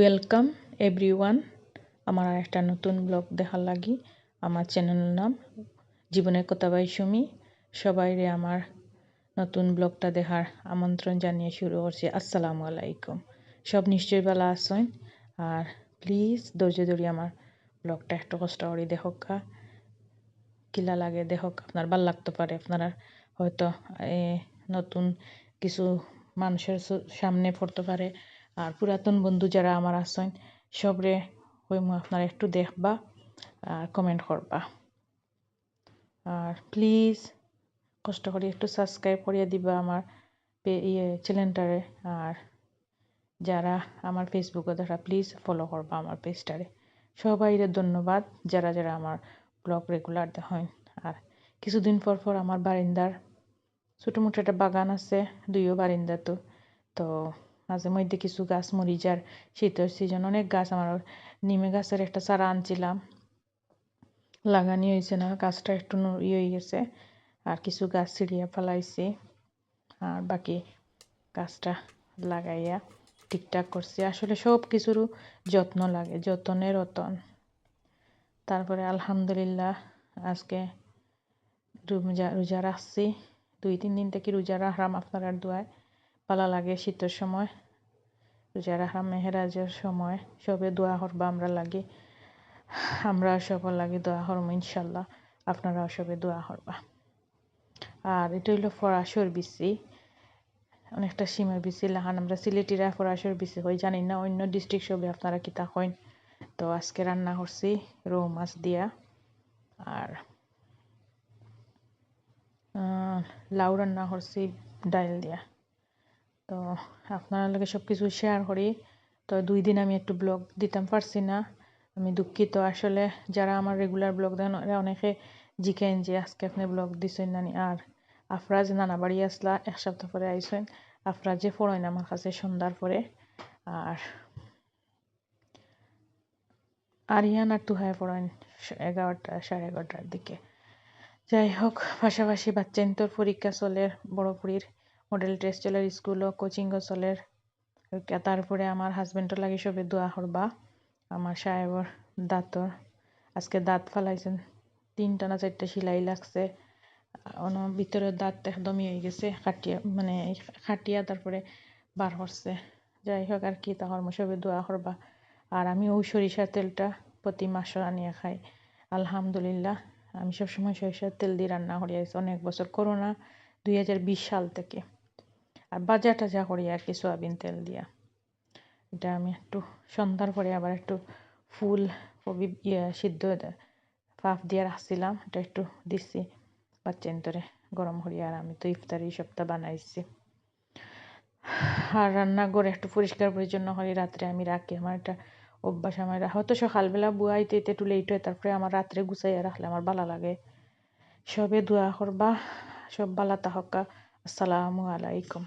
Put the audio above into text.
Welcome everyone আমার একটা নতুন ব্লগ দেখার লাগি। আমার চ্যানেলের নাম জীবনের কথা বাই সুমি। সবাইরে আমার নতুন ব্লগটা দেখার আমন্ত্রণ জানিয়ে শুরু করছি। আসসালামু আলাইকুম। সব নিশ্চয়ই ভালো আসেন আর প্লিজ ধৈর্য ধরি আমার ব্লগটা একটু কষ্ট করে দেখোকা কিলা লাগে দেখক আপনার ভালো লাগতে পারে। আপনারা হয়তো নতুন কিছু মানুষের সামনে পড়তে পারে। আর পুরাতন বন্ধু যারা আমার আছেন, সবরে হইমু আপনারা একটু দেখবা আর কমেন্ট করবা। আর প্লিজ কষ্ট করে একটু সাবস্ক্রাইব করিয়ে দিবা আমার ইয়ে চ্যানেলটারে আর যারা আমার ফেসবুকে তারা প্লিজ ফলো করবা আমার পেজটারে সবাইরে ধন্যবাদ, যারা যারা আমার ব্লগ রেগুলার দেখেন। আর কিছুদিন পর পর আমার বারিন্দার ছোটো মোটো একটা বাগান আছে, দুইও বারিন্দা তো। তো মাঝে মধ্যে কিছু গাছ মরি যার শীতের সিজন অনেক গাছ আমার নিমে গাছের একটা চারা আনছিলাম। লাগানি হয়েছে না, গাছটা একটু ইয়ে হয়ে গেছে, আর কিছু গাছ ছিঁড়িয়া ফেলাইছি, আর বাকি গাছটা লাগাইয়া ঠিকঠাক করছি। আসলে সব কিছুর যত্ন লাগে যত্নের রতন। তারপরে আলহামদুলিল্লাহ, আজকে রোজা রোজা রাখছি। দুই তিন দিন থেকে রোজা রাখলাম আপনার দোয়ায়। পালা লাগে শীতের সময়। রোজা রাখা মেহেরাজের সময় সবে দোয়া করবা, আমরা লাগে, আমরা সবার লাগে দোয়া করব ইনশাল্লাহ, আপনারাও সবে দোয়া করবা। আর এটা হইল ফরাসর বিসি অনেকটা সীমার বিসি লাহান আমরা সিলেটিরা ফরাসর বিসি হই, জানি না, অন্য ডিস্ট্রিক্ট সবে আপনারা কিতা হইন তো আজকে রান্না করছি রৌ মাছ দিয়া, আর লাউ রান্না করছি, ডাইল দিয়া। তো আপনার লগে সব কিছু শেয়ার করি। তো দুই দিন আমি একটু ব্লগ দিতাম পারছি না আমি দুঃখিত, আসলে যারা আমার রেগুলার ব্লগ দেন ওরা অনেকে জিকেন যে আজকে আপনি ব্লগ দিছেন নানি আর আফরাজ নানা বাড়ি আসলা, এক সপ্তাহ পরে আইসেন আফরাজ যে পড়েন আমার কাছে সন্ধ্যার পরে। আর আরিয়ান আর তুহায় পড়েন এগারোটা, সাড়ে এগারোটার দিকে। যাই হোক, পাশাপাশি বাচ্চা তোর পরীক্ষা চলে বড় পুরীর মডেল টেস্ট চলের স্কুলও কোচিংও চলের তারপরে আমার হাজবেন্ডর লাগে সবে দোয়া করবা আমার সাহেবর দাঁতর আজকে দাঁত ফালাইছেন। তিনটা না চারটা সিলাই লাগছে। অন ভিতরের দাঁত একদমই হয়ে গেছে। খাটিয়া মানে খাটিয়া তারপরে বার করছে যাই হোক আর কি তখন সবে দোয়া করবা আর আমি ওই সরিষার তেলটা প্রতি মাসে আনিয়ে খাই। আলহামদুলিল্লাহ, আমি সবসময় সরিষার তেল দিয়ে রান্না করি অনেক বছর করোনা দুই হাজার বিশ সাল থেকে। আর বাজা টাজা করি আর কি, সয়াবিন তেল দিয়া। এটা আমি একটু সন্ধ্যার পরে আবার একটু ফুল কবি ইয়ে সিদ্ধ ফাফ দিয়ে রাখছিলাম। এটা একটু দিচ্ছি বাচ্চা ইন্তরে গরম করি আর আমি তো ইফতারি সপ্তাহ বানাইছি। আর রান্নাঘর একটু পরিষ্কার পরিচ্ছন্ন করি, রাত্রে আমি রাখি। আমার একটা অভ্যাস, আমার হয়তো সকালবেলা বুয়াইতে একটু লেট হয়, তারপরে আমার রাত্রে গুছাইয়া রাখলে আমার ভালো লাগে। সবে দোয়া করবা, সব বালা তাহকা আসসালামু আলাইকুম